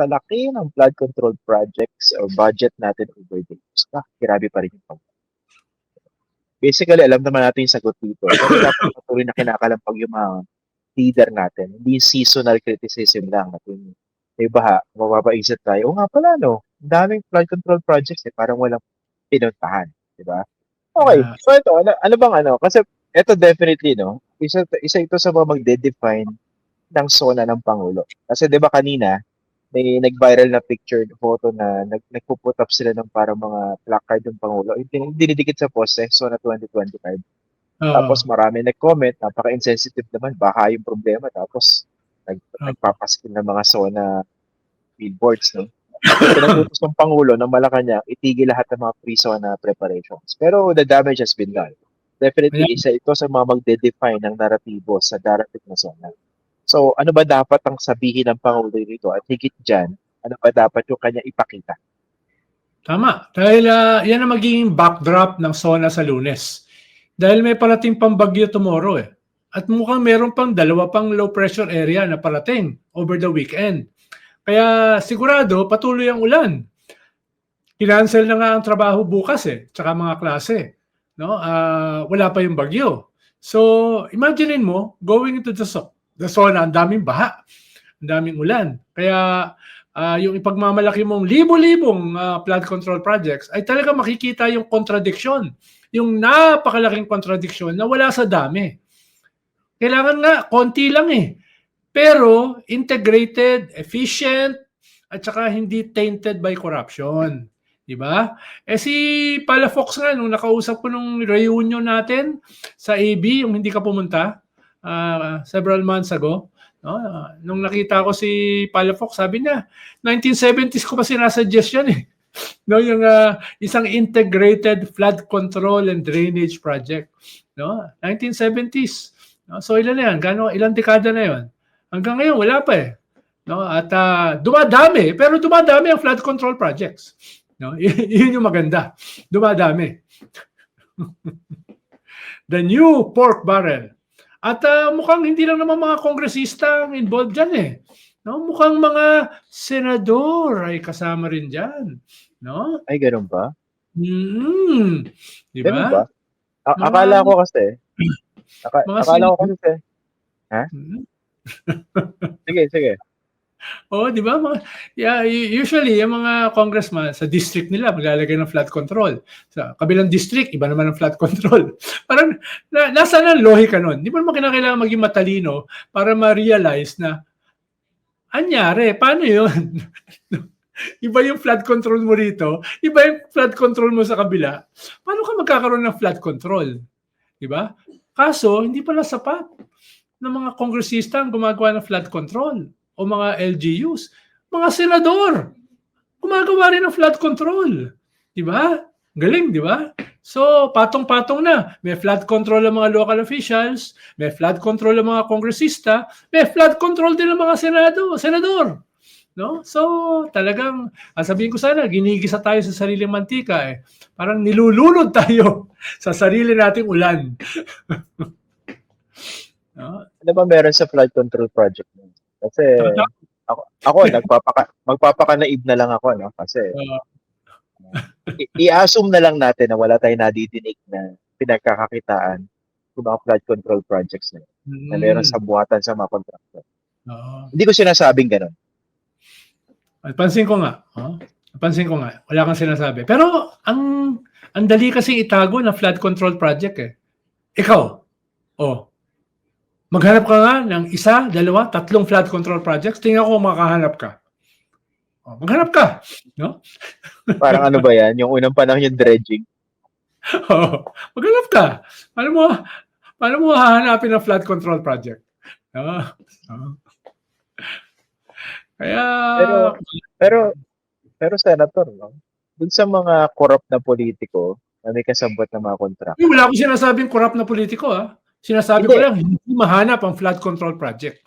sa laki ng flood control projects or budget natin over the years, ah, grabe pa rin yung pag Basically, alam naman natin yung sagot dito. Pero dapat patuloy na kinakalampag yung mga leader natin. Hindi yung seasonal criticism lang. At yung may baha, mapapaisip tayo, o nga pala, no? Ang daming flood control projects eh, parang walang pinuntahan. Di ba? Okay. So ito, ano, ano bang ano? Kasi ito definitely, no? Isa, isa ito sa mga magde-define ng zona ng Pangulo. Kasi di ba kanina, may nag-viral na picture, photo na nag, nagpuput up sila ng parang mga placard ng Pangulo. Yung din- dinidikit sa poste, zona 2025. Oo. Tapos marami nag-comment, napaka-insensitive naman, baka yung problema. Tapos nag, Ah. nagpapaskil ng mga zona billboards, no? Pinagutos ng Pangulo ng Malacanang itigil lahat ng mga pre-zona preparations. Pero the damage has been done. Definitely, isa ito sa mga magde-define ng naratibo sa darating na zona. So, ano ba dapat ang sabihin ng Pangulo dito? At higit dyan, ano ba dapat yung kanya ipakita? Tama. Dahil ah, yan ang magiging backdrop ng SONA sa lunes. Dahil may parating pang bagyo tomorrow eh. At mukhang meron pang dalawa pang low pressure area na parating over the weekend. Kaya sigurado patuloy ang ulan. Kinancel na nga ang trabaho bukas eh, tsaka mga klase. No? Ah, wala pa yung bagyo. So, imaginein mo, going into the, so- ang daming baha, ang daming ulan. Kaya ah, yung ipagmamalaki mong libo-libong ah, flood control projects ay talaga makikita yung contradiction. Yung napakalaking contradiction na wala sa dami. Kailangan nga, konti lang eh. Pero integrated, efficient, at saka hindi tainted by corruption. Di ba? Eh si Palafox nga, nung nakausap ko nung reunion natin sa AB, yung hindi ka pumunta, ah, several months ago, no? Ah, nung nakita ko si Palafox, sabi niya, 1970s ko pa sinasuggest yan eh. No, yung ah, isang integrated flood control and drainage project. No? 1970s. No? So ilan na yan? Gano, ilang dekada na yon? Hanggang ngayon, wala pa eh. No? At ah, dumadami, pero dumadami ang flood control projects. No? Yun yung maganda. Dumadami. The new pork barrel. At ah, mukhang hindi lang naman mga kongresista ang involved dyan eh. No? Mukhang mga senador ay kasama rin dyan. No? Ay, ganun ba? Mm. Di ba? ba? A- Mga- akala ko kasi, aka- akala ko kasi, Mm. sige, sige. Oo, di ba? Mga, yeah, usually, yung mga congressman sa district nila, maglalagay ng flood control. Sa kabilang district, iba naman ang flood control. Parang, na, nasa na lohika nun? Di ba naman kinakailangan maging matalino para ma-realize na, anyari, paano yun? iba yung flood control mo rito, iba yung flood control mo sa kabila. Paano ka magkakaroon ng flood control? Di ba? Kaso, hindi pala sapat ng mga kongresista ang gumagawa ng flood control o mga LGUs. Mga senador, gumagawa rin ng flood control. Di ba? Galing, di ba? So, patong-patong na. May flood control ang mga local officials, may flood control ang mga kongresista, may flood control din ang mga senado, senador. No? So, talagang, ah, sabihin ko sana, ginigisa tayo sa sariling mantika eh. Parang nilulunod tayo sa sarili nating ulan. no? Ano ba meron sa flood control project mo? Kasi ako, ako nagpapaka magpapaka-naib na lang ako no kasi Uh, i-assume na lang natin na wala tayong nadidinig na pinagkakakitaan ng mga flood control projects na, yun, na meron mm, sa buhatan sa mga contractor. oo. Hindi ko sinasabing ganun. Pansin ko nga. Oh? Pansin ko nga. Wala kang sinasabi. Pero ang ang dali kasing itago na flood control project eh. Ikaw, oh, maghanap ka nga ng isa, dalawa, tatlong flood control projects. Tingnan ko makahanap ka. Oh, maghanap ka. No? Parang ano ba yan? Yung unang panahon yung dredging. Oh, maghanap ka. Paano mo, paano mo hahanapin ang flood control project? No? Oh. Kaya, Pero, pero, pero senator, no? Dun sa mga corrupt na politiko na may kasabot na mga contract, Eh, wala akong sinasabing corrupt na politiko ah. Sinasabi ko Hindi. lang, hindi mahanap ang flood control project.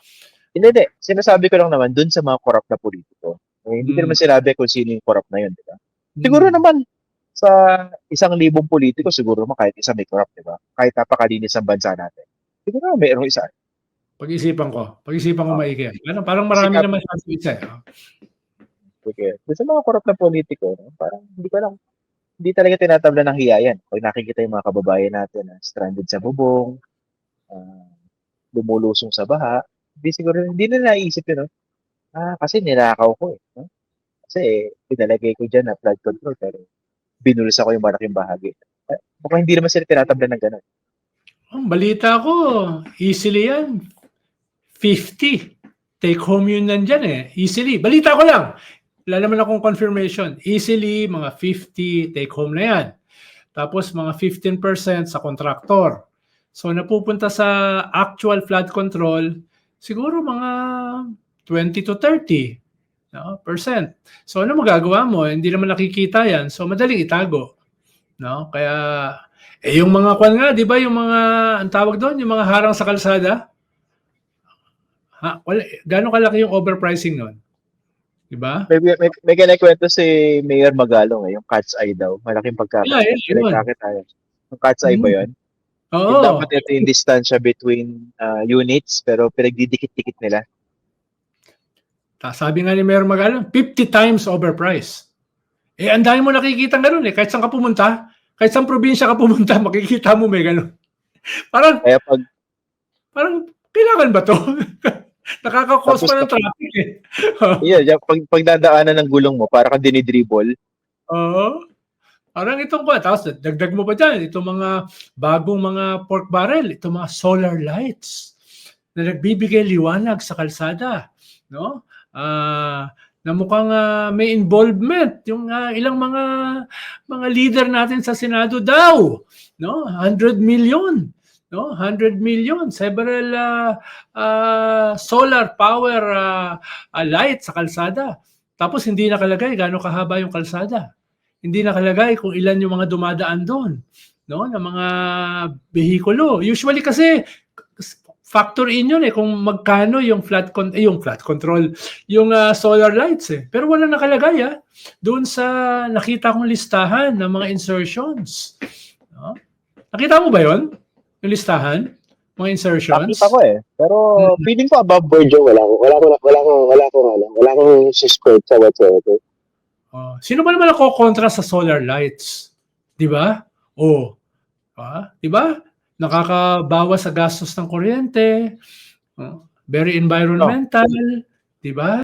Hindi, hindi. Sinasabi ko lang naman dun sa mga corrupt na politiko. Eh, hindi ko Hmm. naman sinabi kung sino yung corrupt na yun, di ba? Siguro Hmm. naman sa isang libong politiko, siguro naman kahit isa may corrupt, di ba? Kahit napakalinis ang bansa natin. Siguro naman mayroong isa. Pag-isipan ko. Pag-isipan ko Oh. maigi. Ano, parang marami Kasi- naman sa isa. Sige. Doon sa mga korap na politiko, no? parang hindi ko lang, hindi talaga tinatabla ng hiya yan. Pag nakikita yung mga kababayan natin na stranded sa bubong, ah, lumulusong sa baha, hindi siguro, hindi na naisip yun, no? Ah, kasi nilakaw ko eh. No? Kasi pinalagay ko dyan na flood control, pero binulsa ko yung malaking bahagi. Eh, hindi naman sila tinatabla ng gano'n. Ang balita ko, easily yan. 50. Take home yun nandyan eh. Easily. Balita ko lang. Wala naman akong confirmation. Easily, mga 50 take home na yan. Tapos mga 15% sa contractor. So napupunta sa actual flood control, siguro mga 20 to 30 no, percent. So ano magagawa mo? Hindi naman nakikita yan. So madaling itago. No? Kaya eh yung mga kwan nga, 'di ba, yung mga ang tawag doon, yung mga harang sa kalsada? Ha, wala, gaano kalaki yung overpricing noon? 'Di ba? May, may, may kinikwento si Mayor Magalong eh, yung cat's eye daw. Malaking pagkakita. Yeah, yeah, yun. Yung cat's eye ba Mm. yun? Oo. Yung dapat ito yung distansya between ah, units pero pinagdidikit-dikit nila. Ta- Sabi nga ni Mayor Magalong, 50 times overpriced. Eh, ang dami mo nakikita ganun eh. Kahit saan ka pumunta, kahit saan probinsya ka pumunta, makikita mo may ganun. Parang, Kaya pag parang, kailangan ba to? Nakaka-cause pa ng traffic eh. yeah, pag pagdadaanan ng gulong mo para kang dinidribble, Oo. Parang itong ko, tapos dagdag mo pa dyan, itong mga bagong mga pork barrel, itong mga solar lights na nagbibigay liwanag sa kalsada. No? Ah, na mukhang ah, may involvement yung ah, ilang mga mga leader natin sa Senado daw, no? 100 million, no? 100 million several ah, ah, solar power ah, ah, lights sa kalsada. Tapos hindi nakalagay gaano kahaba yung kalsada. Hindi nakalagay kung ilan yung mga dumadaan doon, no? Na mga behikulo. Usually kasi factor in yun eh kung magkano yung flat con eh, yung flat control, yung ah, solar lights eh. Pero wala nakalagay ah doon sa nakita kong listahan ng mga insertions. No? Nakita mo ba 'yon? Yung listahan? Mga insertions? nakita ko eh. Pero Mm. feeling ko above board yung wala ko. Wala ko, wala ko, wala ko, ano, wala akong suspect sa whatsoever. Oh, sino ba naman ako kontra sa solar lights? 'Di ba? Oh. Ah, 'di ba? Nakakabawas sa gastos ng kuryente. Oh, very environmental, 'di ba?